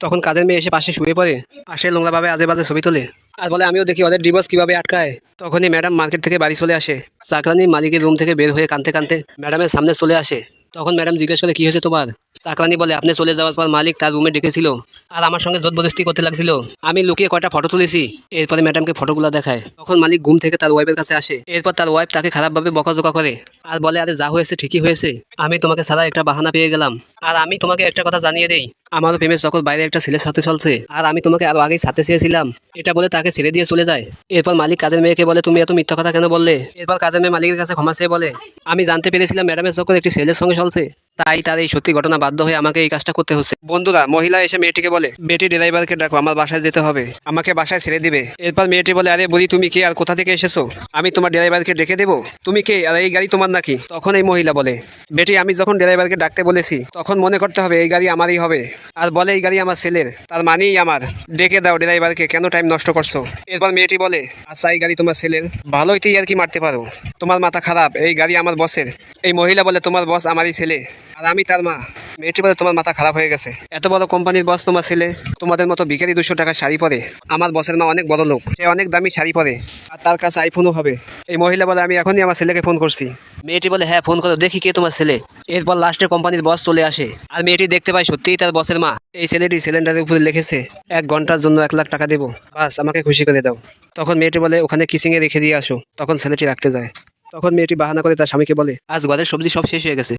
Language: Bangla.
তখন কাজের মেয়ে এসে পাশে শুয়ে পড়ে আসে নোংরাভাবে আজে বাজে ছবি তোলে। আর বলে, আমিও দেখি ওদের ডিভোর্স কীভাবে আটকায়? তখনই ম্যাডাম মার্কেট থেকে বাড়ি চলে আসে। চাকরানি মালিকের রুম থেকে বের হয়ে কানতে কানতে ম্যাডামের সামনে চলে আসে। তখন ম্যাডাম জিজ্ঞেস করে, কি হয়েছে তোমার? চাকরানি বলে, আপনি চলে যাওয়ার পর মালিক তার রুমে ডেকেছিল আর আমার সঙ্গে জোরবদস্তি করতে লাগছিল। আমি লুকিয়ে কয়টা ফটো তুলেছি। এরপরে ম্যাডামকে ফটোগুলো দেখায়। তখন মালিক ঘুম থেকে তার ওয়াইফের কাছে আসে। এরপর তার ওয়াইফ তাকে খারাপভাবে বকাঝোকা করে। আর বলে, আরে, যা হয়েছে ঠিকই হয়েছে। আমি তোমাকে ছাড়া একটা বাহানা পেয়ে গেলাম। আর আমি তোমাকে একটা কথা জানিয়ে দেই। আমারও প্রেমের সকল বাইরে একটা ছেলের সাথে চলছে। আর আমি তোমাকে আরও আগেই সাথে চেয়েছিলাম। এটা বলে তাকে ছেড়ে দিয়ে চলে যায়। এরপর মালিক কাজের মেয়েকে বলে, তুমি এত মিথ্যা কথা কেন বললে? এরপর কাজের মেয়ে মালিকের কাছে ক্ষমা চেয়ে বলে, আমি জানতে পেরেছিলাম ম্যাডামের সকল একটি ছেলের সঙ্গে চলছে। তাই তার এই সত্যি ঘটনা বাধ্য হয়ে আমাকে এই কাজটা করতে হচ্ছে। বন্ধুরা, মহিলা এসে মেয়েটিকে বলে বেটি ড্রাইভারকে ডাকো, আমার বাসায় যেতে হবে। আমাকে বাসায় ছেড়ে দিবে। এরপর মেয়েটি বলে, আরে বুড়ি, তুমি কে? আর কোথা থেকে এসেছ? আমি তোমার ড্রাইভারকে ডেকে দেবো? তুমি কে? আর এই গাড়ি তোমার নাকি? তখন এই মহিলা বলে বেটি আমি যখন ড্রাইভারকে ডাকতে বলেছি, তখন মনে করতে হবে এই গাড়ি আমারই হবে। আর বলে, এই গাড়ি আমার ছেলের, তার মানেই আমার। ডেকে দাও ড্রাইভারকে, কেন টাইম নষ্ট করছ? এরপর মেয়েটি বলে আচ্ছা এই গাড়ি তোমার ছেলের। ভালোই তুই আর কি মারতে পারো। তোমার মাথা খারাপ, এই গাড়ি আমার বসের এই মহিলা বলে, তোমার বস আমারই ছেলে। আর আমি তার মা। মেয়েটি বলে তোমার মাথা খারাপ হয়ে গেছে। এত বড় কোম্পানির বস তোমার ছেলে, তোমাদের মতো বিকারি দুশো টাকা শাড়ি পরে। আমার বসের মা অনেক বড় লোক, সে অনেক দামি শাড়ি পরে। আর তার কাছে আইফোনও হবে। এই মহিলা বলে আমি এখনই আমার ছেলেকে ফোন করছি। মেয়েটি বলে হ্যাঁ ফোন করো, দেখি কে তোমার ছেলে। এরপর লাস্টে কোম্পানির বস চলে আসে। আর মেয়েটি দেখতে পায় সত্যিই তার বসের মা। এই ছেলেটি সিলিন্ডারের উপরে লিখেছে, এক ঘণ্টার জন্য এক লাখ টাকা দেবো। বাস, আমাকে খুশি করে দাও। তখন মেয়েটি বলে, ওখানে কিসিংয়ে রেখে দিয়ে আসো। তখন ছেলেটি রাখতে যায়। তখন মেয়েটি বাহানা করে তার স্বামীকে বলে, আজ ঘরের সবজি সব শেষ হয়ে গেছে।